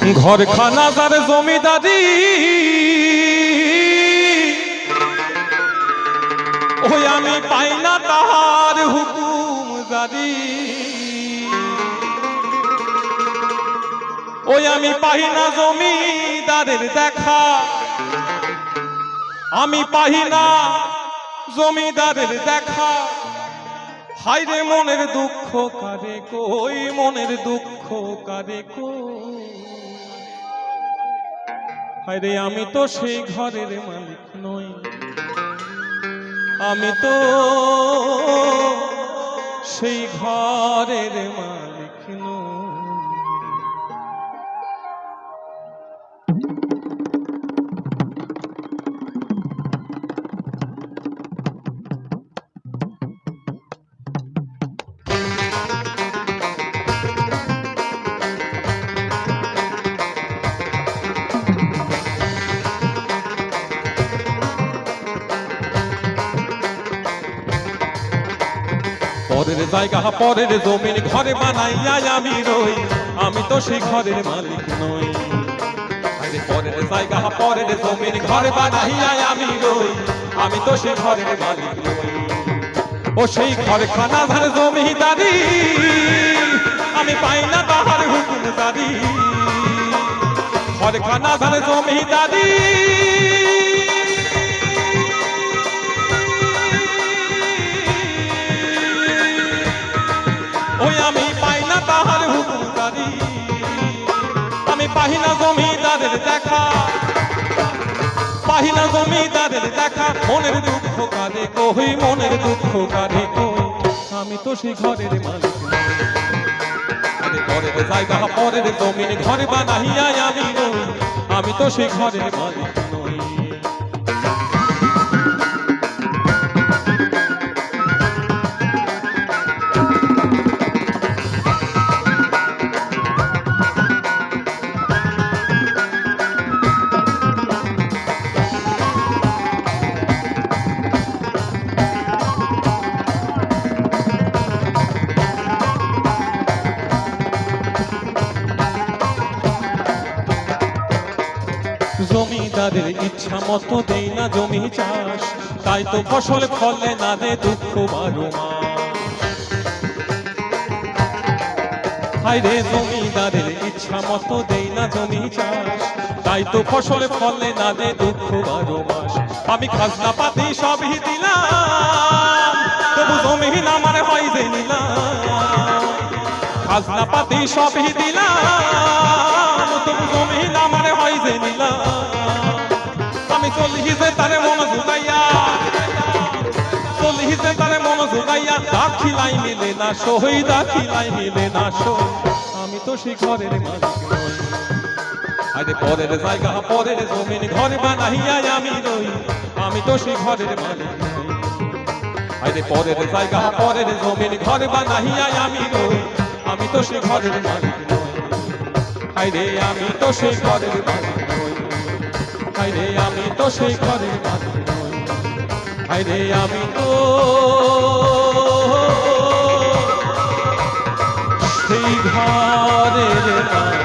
ঘর খানা তার জমিদারি। ওই আমি পাই না তাহার হুকুম জারি। ওই আমি পাই না জমিদারের দেখা। আমি পাই না জমিদারের দেখা। হাইরে মনের দুঃখ কারে কই, মনের দুঃখ কারে কই? হাইরে আমি তো সেই ঘরের মালিক নই। আমি তো সেই ঘরের মালিক পরের জায়গা, পরের জমিন ঘরে বানাইয়া আমি রই। আমি তো সেই ঘরের মালিক নই। পরের জায়গা, পরের জমিন ঘরে বানাইয়া আমি রই। আমি তো সেই ঘরের মালিক নই। ও সেই ঘরে খানা ধার জমিদারি, আমি পাই না তাহার হুকুম দারি ঘরে খানা ধার জমিদারি জমি জমিদারের দেখা। মনের দুঃখ কাঁদে কই মনের দুঃখ কাঁদে কই আমি তো সেই ঘরের মালিক পরের জায়গা, পরের জমিন, ঘরে বানাইয়া আমি আমি তো সেই ঘরের মালিক জমিদারের ইচ্ছা মতো দেই না জমি চাষ, তাই তো ফসল ফলে না দে দুঃখ বারো হাইরে জমিদারের ইচ্ছা মতো দেই না জমি চাষ, তাই তো ফসল ফলে না দে দুঃখ বারো মাস। আমি খাজনা পাতি সবই দিলাম, তবু জমি আমার হয় যে নিলাম। খাজনা পাতি সবই দিলাম তবু জমি আমার হয় যে নিলাম আমি চলি যে তারে মন ঝুঁকাইয়া চলি যে তারে মন দাখিলাই মিলে না সই দাখিলাই মিলে না সই আমি তো ঘরের মালিক নই আরে পরের জায়গা পরের জমিন ঘর বানাইয়া আমি রই আমি তো ঘরের মালিক নই আরে পরের জায়গা পরের জমিন ঘর আমি রই আমি তো ঘরের মালিক নই। হাইরে, আমি তো সেই ঘরের বাড়ি হাইরে, আমি তো সেই ঘরের বাড়ি হাইরে, আমি তো সেই ঘরের বাড়ি